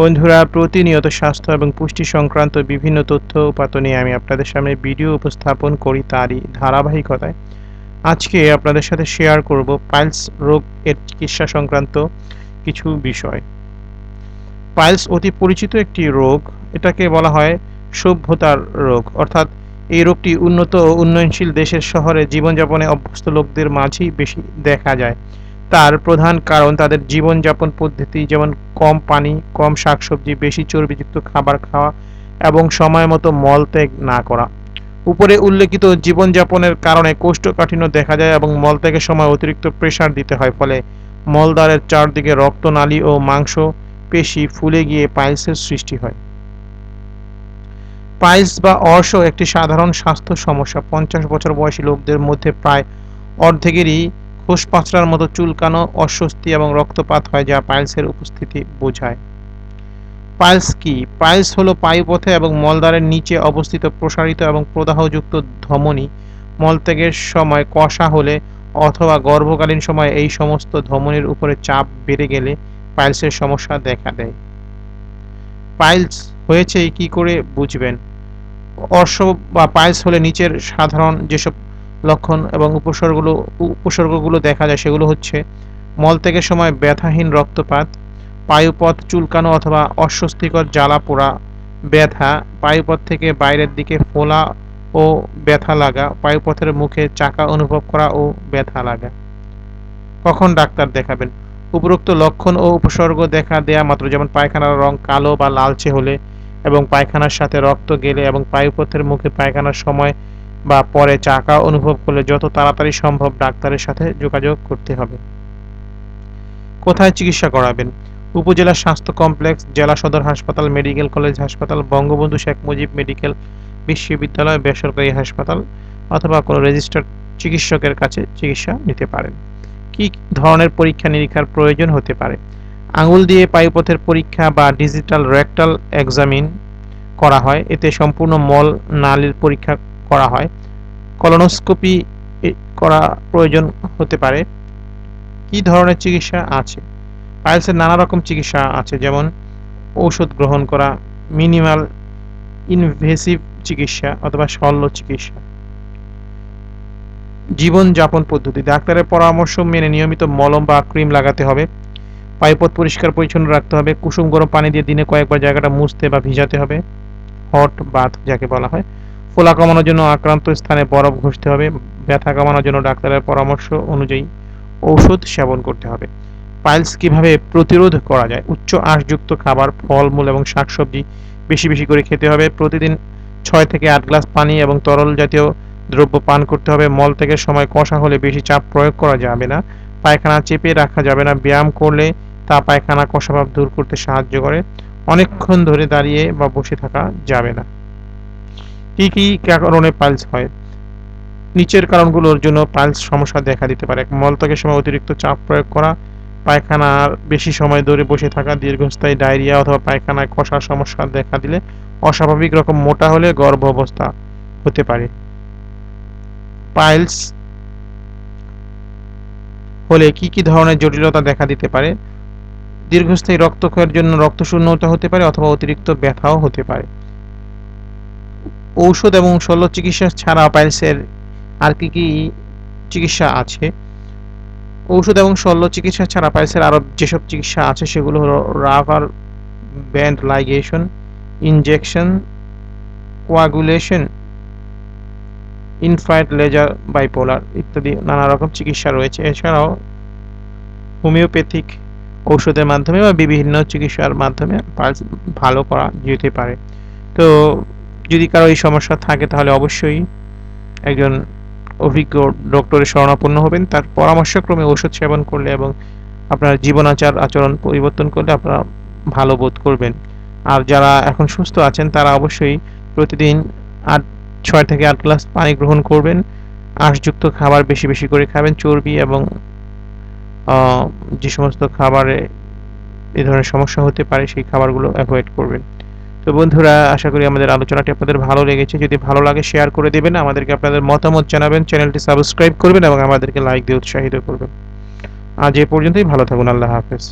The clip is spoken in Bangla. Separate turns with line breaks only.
বন্ধুরা, প্রতিনিয়ত স্বাস্থ্য এবং পুষ্টি সংক্রান্ত বিভিন্ন তথ্য উপাত্ত আমি আপনাদের সামনে ভিডিও উপস্থাপন করি তারই ধারাবাহিকতায়। আজকে আপনাদের সাথে শেয়ার করব পাইলস রোগ এর চিকিৎসা সংক্রান্ত কিছু বিষয়। পাইলস অতি পরিচিত একটি রোগ, এটাকে বলা হয় সভ্যতার রোগ। অর্থাৎ এই রোগটি উন্নত ও উন্নয়নশীল দেশের শহরে জীবনযাপনে অভ্যস্ত লোকদের মাঝেই বেশি দেখা যায়। তার প্রধান কারণ তাদের জীবনযাপন পদ্ধতি যেমন কম পানি, কম শাকসবজি, বেশি চর্বিযুক্ত খাবার খাওয়া এবং সময় মতো মলত্যাগ না করা। উপরে উল্লেখিত জীবনযাপনের কারণে কোষ্ঠকাঠিন্য দেখা যায় এবং মলত্যাগের সময় অতিরিক্ত প্রেসার দিতে হয়, ফলে মলদ্বারের চারদিকে রক্তনালী ও মাংস, পেশি ফুলে গিয়ে পাইলসের সৃষ্টি হয়। পাইলস বা অর্শ একটি সাধারণ স্বাস্থ্য সমস্যা। পঞ্চাশ বছর বয়সী লোকদের মধ্যে প্রায় অর্ধেকেরই খোসপাঁচড়ার মতো চুলকানো, অস্বস্তি এবং রক্তপাত হয় যা পাইলসের উপস্থিতি বোঝায়। পাইলস কি? পাইলস হলো পায়ুপথে এবং মলদ্বারের নিচে অবস্থিত প্রসারিত এবং প্রদাহযুক্ত ধমনী। মলত্যাগের সময় কষা হলে অথবা গর্ভকালীন সময় এই সমস্ত ধমনীর উপরে চাপ বেড়ে গেলে পাইলসের সমস্যা দেখা দেয়। পাইলস হয়েছে কি করে বুঝবেন? অর্শ বা পাইলস হলে নিচের সাধারণ যেসব লক্ষণ এবং উপসর্গগুলো উপসর্গগুলো দেখা যায়, সেগুলো হচ্ছে মলত্যাগের সময় ব্যথাহীন রক্তপাত, পায়ুপথ চুলকানো অথবা অস্বস্তিকর জ্বালা পোড়া, ব্যথা, পায়ুপথ থেকে বাইরের দিকে ফোলা ও ব্যথা লাগা, পায়ুপথের মুখে চাকা অনুভব করা ও ব্যথা লাগা। কখন ডাক্তার দেখাবেন? উপরোক্ত লক্ষণ ও উপসর্গ দেখা দেয়া মাত্র, যেমন পায়খানার রং কালো বা লালচে হলে এবং পায়খানার সাথে রক্ত গেলে এবং পায়ুপথের মুখে পায়খানার সময় বা পরে চাকা অনুভব করলে যত তাড়াতাড়ি সম্ভব ডাক্তারের সাথে যোগাযোগ করতে হবে। কোথায় চিকিৎসা করাবেন? উপজেলা স্বাস্থ্য কমপ্লেক্স, জেলা সদর হাসপাতাল, মেডিকেল কলেজ হাসপাতাল, বঙ্গবন্ধু শেখ মুজিব মেডিকেল বিশ্ববিদ্যালয়, বেসরকারি হাসপাতাল অথবা কোনো রেজিস্টার্ড চিকিৎসকের কাছে চিকিৎসা নিতে পারেন। কি ধরনের পরীক্ষা নিরীক্ষার প্রয়োজন হতে পারে? আঙুল দিয়ে পায়ুপথের পরীক্ষা বা ডিজিটাল রেকটাল এক্সামিন করা হয়। এতে সম্পূর্ণ মল, নালীর পরীক্ষা করা হয়। কলোনোস্কোপি করা প্রয়োজন হতে পারে। কি ধরনের চিকিৎসা আছে? পাইলসের নানা রকম চিকিৎসা আছে, যেমন ঔষধ গ্রহণ করা, মিনিমাল ইনভেসিভ চিকিৎসা অথবা শল্য চিকিৎসা। জীবনযাপন পদ্ধতি। ডাক্তারের পরামর্শ মেনে নিয়মিত মলম বা ক্রিম লাগাতে হবে। পাইপথ পরিষ্কার পরিচ্ছন্ন রাখতে হবে। কুসুম গরম পানি দিয়ে দিনে কয়েকবার জায়গাটা মুছতে বা ভিজাতে হবে। হট বাথ যাকে বলা হয়। ফোলা কমানোর জন্য আক্রান্ত স্থানে বরফ ঘষতে হবে। ব্যথা কমানোর জন্য ডাক্তারের পরামর্শ অনুযায়ী ঔষধ সেবন করতে হবে। পাইলস কীভাবে প্রতিরোধ করা যায়? উচ্চ আঁশযুক্ত খাবার, ফলমূল এবং শাকসবজি বেশি বেশি করে খেতে হবে। প্রতিদিন ছয় থেকে আট গ্লাস পানি এবং তরল জাতীয় দ্রব্য পান করতে হবে। মল থেকে সময় কষা হলে বেশি চাপ প্রয়োগ করা যাবে না। পায়খানা চেপে রাখা যাবে না। ব্যায়াম করলে তা পায়খানা কষাভাব দূর করতে সাহায্য করে। অনেকক্ষণ ধরে দাঁড়িয়ে বা বসে থাকা যাবে না। কি কি কারণে পাইলস হয়? নিচের কারণগুলোর জন্য পাইলস সমস্যা দেখা দিতে পারে। মলত্যাগের সময় অতিরিক্ত চাপ প্রয়োগ করা, পায়খানার বেশি সময় ধরে বসে থাকা, দীর্ঘস্থায়ী ডায়রিয়া অথবা পায়খানায় কষার সমস্যা দেখা দিলে অস্বাভাবিক রকম মোটা হলে গর্ভ অবস্থা হতে পারে। পাইলস হলে কি কি ধরনের জটিলতা দেখা দিতে পারে? দীর্ঘস্থায়ী রক্তক্ষয়ের জন্য রক্তশূন্যতা হতে পারে অথবা অতিরিক্ত ব্যথাও হতে পারে। ঔষধ এবং শল্য চিকিৎসা ছাড়া পাইলসের আর কি কি চিকিৎসা আছে? ঔষধ এবং শল্য চিকিৎসা ছাড়া পাইলসের আরও যেসব চিকিৎসা আছে সেগুলো হলো রাভার band ligation, injection, coagulation infrared laser, bipolar ইত্যাদি নানা রকম চিকিৎসা রয়েছে। এছাড়াও হোমিওপ্যাথিক ঔষধের মাধ্যমে বা বিভিন্ন চিকিৎসার মাধ্যমে পালস ভালো করা যেতে পারে। তো যদি কারও এই সমস্যা থাকে, তাহলে অবশ্যই একজন অভিজ্ঞ ডক্টরের শরণাপন্ন হবেন। তার পরামর্শক্রমে ওষুধ সেবন করলে এবং আপনার জীবনাচার আচরণ পরিবর্তন করলে আপনারা ভালো বোধ করবেন। আর যারা এখন সুস্থ আছেন, তারা অবশ্যই প্রতিদিন আট, ছয় থেকে আট গ্লাস পানি গ্রহণ করবেন। আঁশযুক্ত খাবার বেশি বেশি করে খাবেন, চর্বি এবং যে সমস্ত খাবারে এ ধরনের সমস্যা হতে পারে, সেই খাবারগুলো অ্যাভয়েড করবেন। তো বন্ধুরা, আশা করি আমাদের আলোচনাটি আপনাদের ভালো লেগেছে। যদি ভালো লাগে শেয়ার করে দেবেন। আমাদেরকে আপনাদের মতামত জানাবেন চ্যানেলটি সাবস্ক্রাইব করবেন এবং আমাদেরকে লাইক দিয়ে উৎসাহিত করবেন। আজ এ পর্যন্তই, ভালো থাকুন, আল্লাহ হাফেজ।